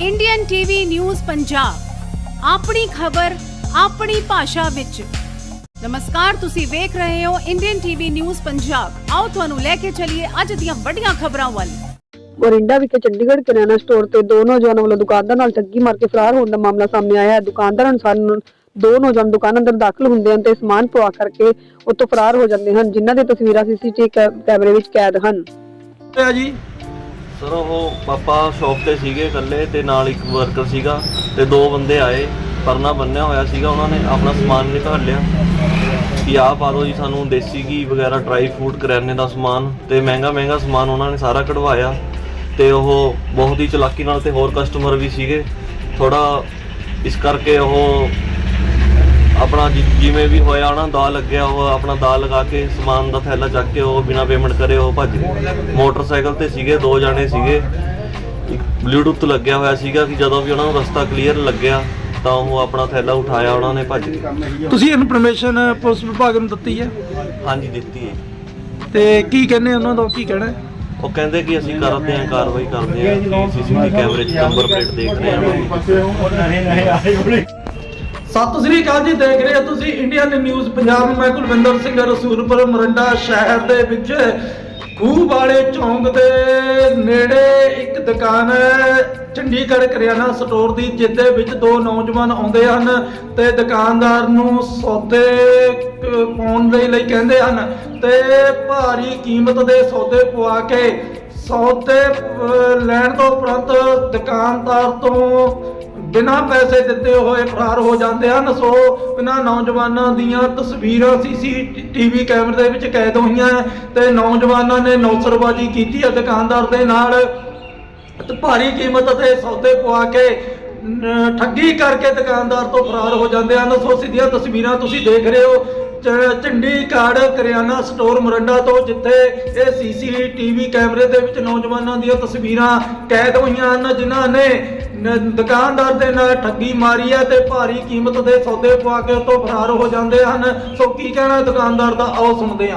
Indian TV news Punjab ਆਪਣੀ ਖਬਰ ਆਪਣੀ ਭਾਸ਼ਾ ਵਿੱਚ। ਨਮਸਕਾਰ ਤੁਸੀਂ ਵੇਖ ਰਹੇ ਹੋ ਇੰਡੀਅਨ ਟੀਵੀ ਨਿਊਜ਼ ਪੰਜਾਬ ਆਓ ਤੁਹਾਨੂੰ ਲੈ ਕੇ ਚੱਲੀਏ ਅੱਜ ਦੀਆਂ ਵੱਡੀਆਂ ਖਬਰਾਂ ਵੱਲ। ਮੋਰਿੰਡਾ ਵਿਖੇ ਚੰਡੀਗੜ੍ਹ ਕਿਰਾਣਾ ਸਟੋਰ ਤੇ ਦੋ ਨੌਜਵਾਨਾਂ ਵੱਲੋਂ ਦੁਕਾਨਦਾਰ ਨਾਲ ਠੱਗੀ ਮਾਰ ਕੇ ਫਰਾਰ ਹੋਣ ਦਾ ਮਾਮਲਾ ਸਾਹਮਣੇ ਆਇਆ ਹੈ। ਦੁਕਾਨਦਾਰ ਅਨੁਸਾਰ ਦੋ ਨੌਜਵਾਨ ਦੁਕਾਨ ਅੰਦਰ ਦਾਖਲ ਹੁੰਦੇ ਹਨ ਤੇ ਸਮਾਨ ਪਵਾ ਕਰਕੇ ਉੱਥੋਂ ਫਰਾਰ ਹੋ ਜਾਂਦੇ ਹਨ ਜਿਨ੍ਹਾਂ ਦੀ ਤਸਵੀਰਾਂ ਸੀਸੀਟੀਵੀ ਕੈਮਰੇ ਵਿੱਚ ਕੈਦ ਹਨ। ਜੀ ਸਰ, ਉਹ ਪਾਪਾ ਸ਼ੌਪ ਤੇ ਸੀਗੇ ਇਕੱਲੇ ਤੇ ਨਾਲ ਇੱਕ ਵਰਕਰ ਸੀਗਾ ਤੇ ਦੋ ਬੰਦੇ ਆਏ, ਪਰਨਾ ਬੰਨਿਆ ਹੋਇਆ ਸੀਗਾ ਉਹਨਾਂ ਨੇ, ਆਪਣਾ ਸਮਾਨ ਨਿਕਾਲ ਲਿਆ। ਕਿ ਆਹ ਪਾ ਦਿਓ ਜੀ, ਸਾਨੂੰ ਦੇਸੀ ਘੀ ਵਗੈਰਾ ਡਰਾਈ ਫਰੂਟ ਕਰਿਆਨੇ ਦਾ ਸਮਾਨ ਤੇ ਮਹਿੰਗਾ ਮਹਿੰਗਾ ਸਮਾਨ ਉਹਨਾਂ ਨੇ ਸਾਰਾ ਕਢਵਾਇਆ। ਤੇ ਉਹ ਬਹੁਤ ਹੀ ਚਲਾਕੀ ਨਾਲ ਤੇ ਹੋਰ ਕਸਟਮਰ ਵੀ ਸੀਗੇ। ਥੋੜਾ ਇਸ ਕਰਕੇ ਉਹ ਆਪਣਾ ਜਿ- ਜਿਵੇਂ ਵੀ ਹੋਇਆ ਨਾ ਦਾ ਲੱਗਿਆ ਉਹ ਆਪਣਾ ਦਾ ਲਗਾ ਕੇ ਸਮਾਨ ਦਾ ਥੈਲਾ ਚੱਕ ਕੇ ਉਹ ਬਿਨਾ ਪੇਮੈਂਟ ਕਰੇ ਉਹ ਭੱਜ ਗਏ। ਮੋਟਰਸਾਈਕਲ ਤੇ ਸੀਗੇ ਦੋ ਜਣੇ ਸੀਗੇ। ਇੱਕ ਬਲੂਟੁੱਥ ਲੱਗਿਆ ਹੋਇਆ ਸੀਗਾ ਕਿ ਜਦੋਂ ਵੀ ਉਹਨਾਂ ਨੂੰ ਰਸਤਾ ਕਲੀਅਰ ਲੱਗਿਆ ਤਾਂ ਉਹ ਆਪਣਾ ਥੈਲਾ ਉਠਾਇਆ ਉਹਨਾਂ ਨੇ ਭੱਜ ਗਏ। ਤੁਸੀਂ ਇਨਫੋਰਮੇਸ਼ਨ ਪੁਲਿਸ ਵਿਭਾਗ ਨੂੰ ਦਿੱਤੀ ਹੈ? ਹਾਂਜੀ ਦਿੱਤੀ ਹੈ। ਤੇ ਕੀ ਕਹਿੰਦੇ ਉਹਨਾਂ ਦਾ ਕੀ ਕਹਿਣਾ ਹੈ? ਉਹ ਕਹਿੰਦੇ ਕਿ ਅਸੀਂ ਕਰਦੇ ਹਾਂ ਕਾਰਵਾਈ ਕਰਦੇ ਹਾਂ ਸੀਸੀਟੀਵੀ ਕੈਮਰੇ 'ਚ ਨੰਬਰ ਪਲੇਟ ਦੇਖ ਰਹੇ ਹਾਂ। ਸਤਿ ਸ੍ਰੀ ਅਕਾਲ ਜੀ, ਦੇਖ ਰਹੇ ਹੋ ਤੁਸੀਂ ਇੰਡੀਅਨ ਨਿਊਜ਼ ਪੰਜਾਬ। ਮੈਂ ਕੁਲਵਿੰਦਰ ਸਿੰਘ, ਰਸੂਲਪੁਰ, ਮਰੰਡਾ ਸ਼ਹਿਰ ਦੇ ਵਿੱਚ ਖੂਹ ਵਾਲੇ ਚੌਂਕ ਦੇ ਨੇੜੇ ਇੱਕ ਦੁਕਾਨ ਹੈ, ਚੰਡੀਗੜ੍ਹ ਕਰਿਆਨਾ ਸਟੋਰ ਦੀ ਜਿੱਦੇ ਵਿੱਚ ਦੋ ਨੌਜਵਾਨ ਆਉਂਦੇ ਹਨ ਤੇ ਦੁਕਾਨਦਾਰ ਨੂੰ ਸੌਦੇ ਪਾਉਣ ਦੇ ਲਈ ਕਹਿੰਦੇ ਹਨ ਤੇ ਭਾਰੀ ਕੀਮਤ ਦੇ ਸੌਦੇ ਪਵਾ ਕੇ ਸੌਦੇ ਲੈਣ ਤੋਂ ਉਪਰੰਤ ਦੁਕਾਨਦਾਰ ਤੋਂ ਬਿਨਾਂ ਪੈਸੇ ਦਿੱਤੇ ਹੋਏ ਫਰਾਰ ਹੋ ਜਾਂਦੇ ਹਨ, ਸੋ ਇਹਨਾਂ ਨੌਜਵਾਨਾਂ ਦੀਆਂ ਤਸਵੀਰਾਂ ਸੀਸੀਟੀਵੀ ਕੈਮਰੇ ਦੇ ਵਿੱਚ ਕੈਦ ਹੋਈਆਂ ਹੈ ਤੇ ਨੌਜਵਾਨਾਂ ਨੇ ਨੌਸਰਬਾਜ਼ੀ ਕੀਤੀ ਹੈ ਦੁਕਾਨਦਾਰ ਦੇ ਨਾਲ। ਭਾਰੀ ਕੀਮਤ ਤੇ ਸੌਦੇ ਪਵਾ ਕੇ ਠੱਗੀ ਕਰਕੇ ਦੁਕਾਨਦਾਰ ਤੋਂ ਫਰਾਰ ਹੋ ਜਾਂਦੇ ਹਨ। ਸੋ ਸਿੱਧੀਆਂ ਤਸਵੀਰਾਂ ਤੁਸੀਂ ਦੇਖ ਰਹੇ ਹੋ ਚੰਡੀਗੜ੍ਹ ਕਰਿਆਨਾ ਸਟੋਰ ਮਰੰਡਾ ਤੋਂ, ਜਿੱਥੇ ਇਹ ਸੀਸੀਟੀਵੀ ਕੈਮਰੇ ਦੇ ਵਿੱਚ ਨੌਜਵਾਨਾਂ ਦੀਆਂ ਤਸਵੀਰਾਂ ਕੈਦ ਹੋਈਆਂ ਹਨ, ਜਿਨ੍ਹਾਂ ਨੇ ਨ- ਦੁਕਾਨਦਾਰ ਦੇ ਨਾਲ ਠੱਗੀ ਮਾਰੀ ਹੈ ਤੇ ਭਾਰੀ ਕੀਮਤ ਦੇ ਸੌਦੇ ਪਵਾ ਕੇ ਤੋਂ ਫਰਾਰ ਹੋ ਜਾਂਦੇ ਹਨ। ਸੋ ਕੀ ਕਹਿਣਾ ਦੁਕਾਨਦਾਰ ਦਾ? ਆਓ ਸੁਣਦੇ ਹਾਂ।